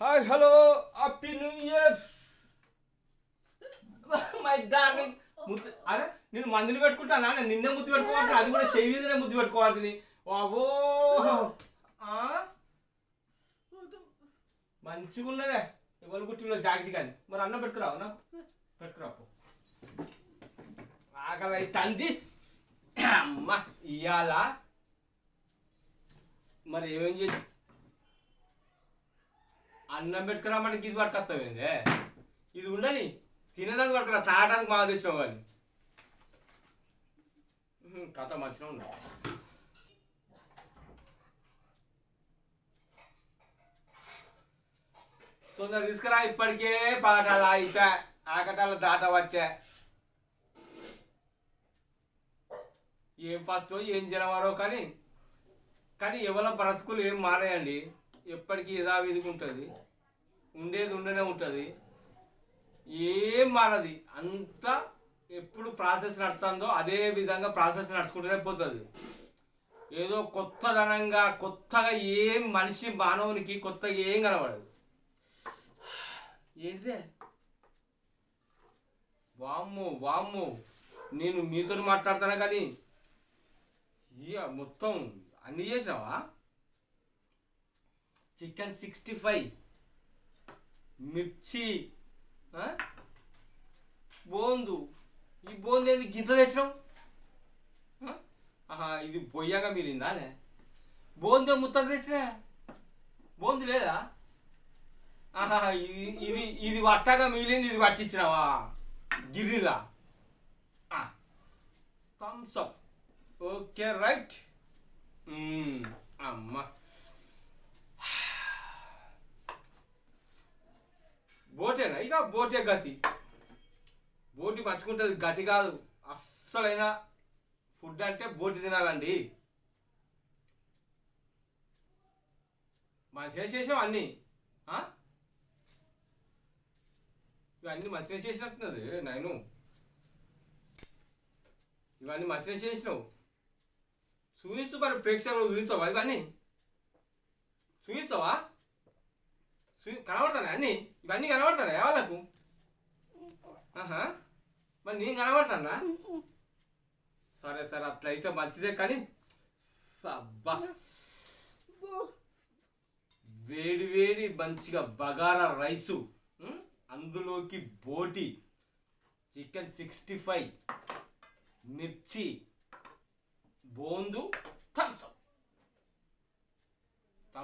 Hi hello happy new year my darling ముద్దు అరే నేను మందులు పెట్టుకుంటానా నేను నిన్నే ముద్దు పెట్టుకోవాలి అది కూడా చెయ్యి మీదనే ముద్దు పెట్టుకోవాలి వావో. మంచిగా ఉన్నదే ఎవరు కుట్టిలో జాకెట్ కానీ. మరి అన్నం పెట్టుకురావు నా పెట్టుకురాపు ఆకలి తంది. అమ్మ ఇయ్యాల? మరి ఏమేం చేసి అన్నం పెట్టుకురామంటే ఇది పట్టుకొస్తామేందే ఇది ఉండని తినడానికి పడుకురా తాగడానికి మా తెచ్చినావు అని కథ మంచిగా ఉన్నా తొందర తీసుకురా ఇప్పటికే పాటలు అయిపోయా ఆకటాలు దాట పట్టే. ఏం ఫస్ట్ ఏం జనవారో కానీ కానీ ఎవరి బ్రతుకులు ఏం మారాయండి? ఎప్పటికీ యథావిధిగా ఉంటుంది. ఉండేది ఉండనే ఉంటుంది. ఏం మారది. అంతా ఎప్పుడు ప్రాసెస్ నడుతుందో అదే విధంగా ప్రాసెస్ నడుచుకుంటూనే పోతుంది. ఏదో కొత్తదనంగా కొత్తగా ఏం మనిషి మానవునికి కొత్తగా ఏం కనబడదు. ఏంటిదే? వామ్ము వామ్ము. నేను మీతో మాట్లాడతాను కానీ? ఇక మొత్తం అన్నీ చేసినావా? Chicken sixty five. మిర్చి బోందు. ఈ బోందు ఏంది? గిత్త తెచ్చినావు? ఆహా ఇది పొయ్యాగా మిగిలిందానే బోందు ముత్త తెచ్చినా? బోందు లేదా? ఆహా ఇది ఇది ఇది వట్టగా మిగిలింది ఇది పట్టించినావా గిరిలా థమ్స్ అప్ ఓకే రైట్ అమ్మ. బోటేనా ఇక బోటే గతి. బోటి మంచుకుంటుంది గతి కాదు. అస్సలైన ఫుడ్ అంటే బోటి తినాలండి. మంచిగా చేసాం అన్నీ. ఇవన్నీ మంచిగా చేసినట్టున్నది. నేను. ఇవన్నీ మంచిగా చేసినావు. చూపించు మరి ప్రేక్షకులు చూపించవా ఇవన్నీ? చూపించవా చూ కనబడతానే అన్నీ? ఇవన్నీ కనబడతారా వాళ్ళకు? ఆహా. మరి నేను కనబడతానా? సరే సరే అట్లయితే మంచిదే కానీ అబ్బా. వేడి వేడి మంచిగా బగారా రైసు అందులోకి బోటి చికెన్ సిక్స్టీ ఫైవ్ మిర్చి బోందు థమ్స్అప్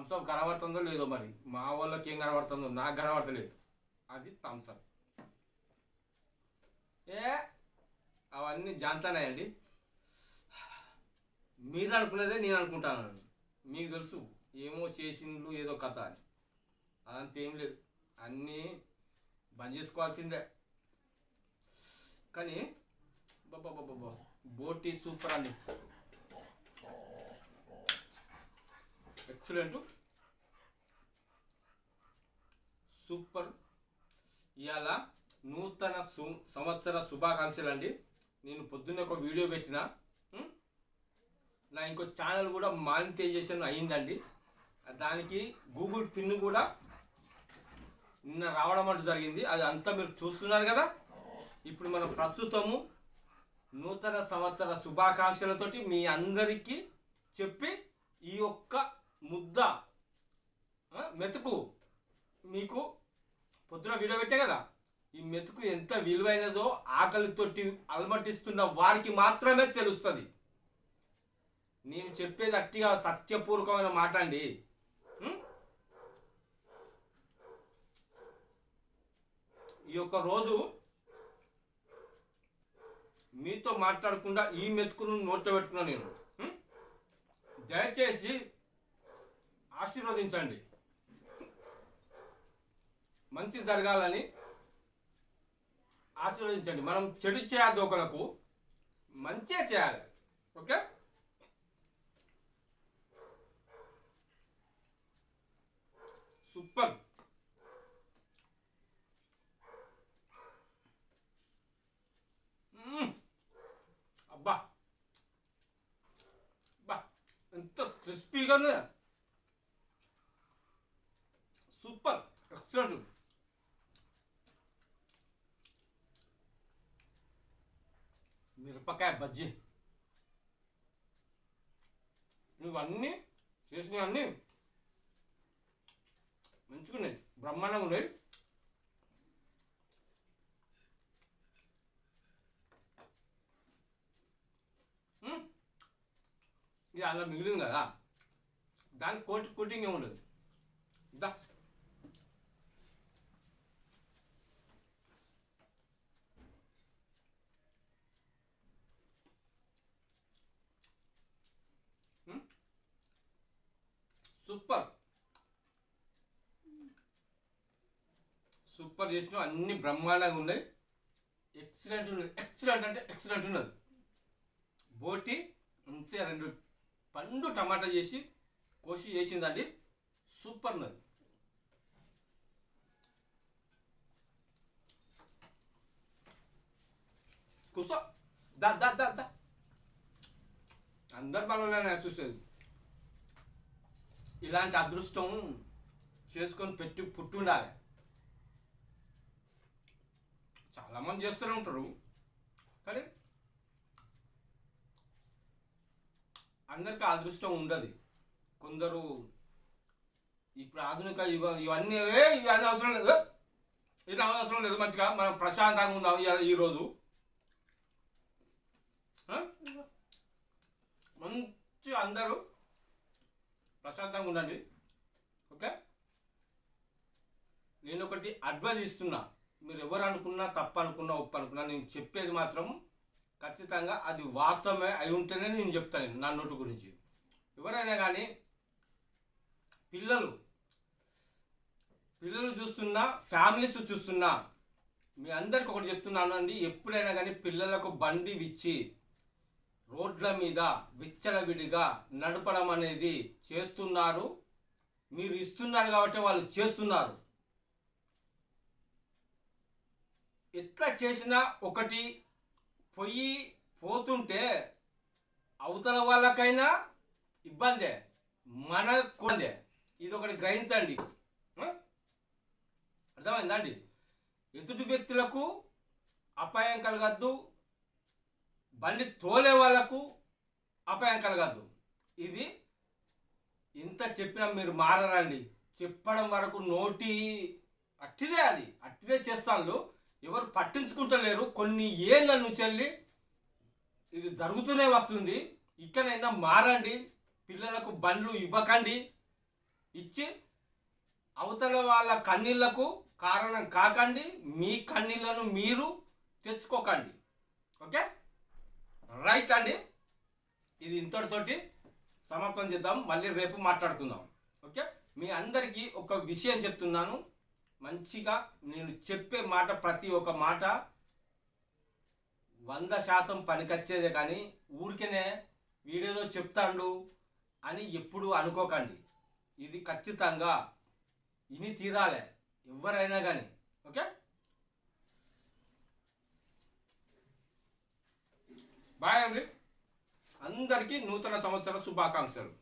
థమ్స్అప్ కనబడుతుందో లేదో మరి. మా వాళ్ళకి ఏం కనబడుతుందో నాకు కనబడతలేదు. అది థమ్స్అప్ ఏ అవన్నీ జాంతానాయండి. మీరు అనుకునేదే నేను అనుకుంటాను. మీకు తెలుసు ఏమో చేసిండ్లు ఏదో కథ అని. అదంతా ఏం లేదు. అన్నీ బంద్ చేసుకోవాల్సిందే. కానీ బాబా బోటీ సూపర్ అండి. ఎక్సలెంట్ సూపర్ ఇవాళ నూతన సు సంవత్సర శుభాకాంక్షలు అండి. నేను పొద్దున్న ఒక వీడియో పెట్టిన నా ఇంకో ఛానల్ కూడా మానిటైజేషన్ అయ్యిందండి. దానికి గూగుల్ పిన్ కూడా నిన్న రావడం అంటూ జరిగింది. అది అంతా మీరు చూస్తున్నారు కదా. ఇప్పుడు మనం ప్రస్తుతము నూతన సంవత్సర శుభాకాంక్షలతోటి మీ అందరికీ చెప్పి ఈ యొక్క ముద్ద. మెతుకు. మీకు పొద్దున వీడియో పెట్టే కదా ఈ మెతుకు ఎంత విలువైనదో ఆకలితోటి అలమటిస్తున్న వారికి మాత్రమే తెలుస్తుంది. నేను చెప్పేది అట్టిగా సత్యపూర్వకమైన మాట అండి. ఈ యొక్క రోజు మీతో మాట్లాడకుండా ఈ మెతుకును నోట్లో పెట్టుకున్నాను నేను. దయచేసి ఆశీర్వదించండి. మంచి జరగాలని ఆశీర్వదించండి. మనం చెడు చేయద్దు ఒకలకు మంచిగా చేయాలి. ఓకే? సూపర్. అబ్బా. అబ్బా ఎంత క్రిస్పీగా ఉన్నదా సూపర్ మిరపకాయ బజ్జీ. నువ్వు అన్నీ చేసినవి అన్నీ మంచిగా ఉన్నాయి బ్రహ్మాండంగా ఉన్నాయి. ఇది అలా మిగిలింది కదా. దానికి కోటి కోటింగ్ ఏమి ఉండదు దా మ్మ్. సూపర్ సూపర్ చేసిన అన్ని బ్రహ్మాండంగా ఉన్నాయి. ఎక్సలెంట్ ఉన్నది. ఎక్సలెంట్ అంటే ఎక్సలెంట్ ఉన్నది. బోటి మంచిగా రెండు పండు టమాటా చేసి కోసి చేసిందండి. సూపర్ ఉన్నది. కూసో. దా దా దా దా. అందరు పనులనే చూసేది. ఇలాంటి అదృష్టం చేసుకొని పెట్టి పుట్టుండాలి. చాలామంది చేస్తూనే ఉంటారు. కానీ అందరికీ అదృష్టం ఉండదు. కొందరు ఇప్పుడు ఆధునిక యుగం ఇవన్నీ ఇవి ఇవన్నీ అవసరం లేదు. ఏ, ఇట్లా అవసరం లేదు మంచిగా. మనం ప్రశాంతంగా ఉందాం ఈరోజు మంచి అందరూ ప్రశాంతంగా ఉండండి. ఓకే? నేను ఒకటి అడ్వైజ్ ఇస్తున్నా. మీరు ఎవరు అనుకున్నా తప్పు అనుకున్నా ఒప్పు అనుకున్నా నేను చెప్పేది మాత్రం ఖచ్చితంగా అది వాస్తవమే అయి ఉంటేనే నేను చెప్తాను నా నోటు గురించి. ఎవరైనా కానీ పిల్లలు పిల్లలు చూస్తున్నా ఫ్యామిలీస్ చూస్తున్నా మీ అందరికి ఒకటి చెప్తున్నాను అండి ఎప్పుడైనా కానీ పిల్లలకు బండి విచ్చి రోడ్ల మీద విచ్చలవిడిగా నడపడం అనేది చేస్తున్నారు. మీరు ఇస్తున్నారు కాబట్టి వాళ్ళు చేస్తున్నారు. ఎట్లా చేసినా ఒకటి పొయ్యి పోతుంటే అవతల వాళ్ళకైనా ఇబ్బందే మన కొందే ఇది ఒకటి గ్రహించండి. అర్థమైందండి అర్థమైందా అండి? ఎదుటి వ్యక్తులకు అపాయం కలగద్దు బండి తోలే వాళ్ళకు అపాయం కలగద్దు. ఇది ఇంత చెప్పినా మీరు మారరండి. చెప్పడం వరకు నోటి అట్టిదే అది. అట్టిదే చేస్తాను ఎవరు పట్టించుకుంటలేరు. కొన్ని ఏళ్ళ నుంచి వెళ్ళి ఇది జరుగుతూనే వస్తుంది. ఇక్కడైనా మారండి. పిల్లలకు బండ్లు ఇవ్వకండి. ఇచ్చి అవతల వాళ్ళ కన్నీళ్ళకు కారణం కాకండి. మీ కన్నీళ్ళను మీరు తెచ్చుకోకండి. ఓకే? రైట్ అండి. ఇది ఇంతటితోటి సమాప్తం చేద్దాం. మళ్ళీ రేపు మాట్లాడుకుందాం. ఓకే? మీ అందరికీ ఒక విషయం చెప్తున్నాను. మంచిగా నేను చెప్పే మాట ప్రతి ఒక్క మాట వంద శాతం పనికొచ్చేదే కానీ ఊరికనే వీడియోలో చెప్తాండు అని ఎప్పుడు అనుకోకండి. ఇది ఖచ్చితంగా ఇని తీరాలే ఎవరైనా కానీ ఓకే? బాయ్ అండి. అందరికీ నూతన సంవత్సర శుభాకాంక్షలు.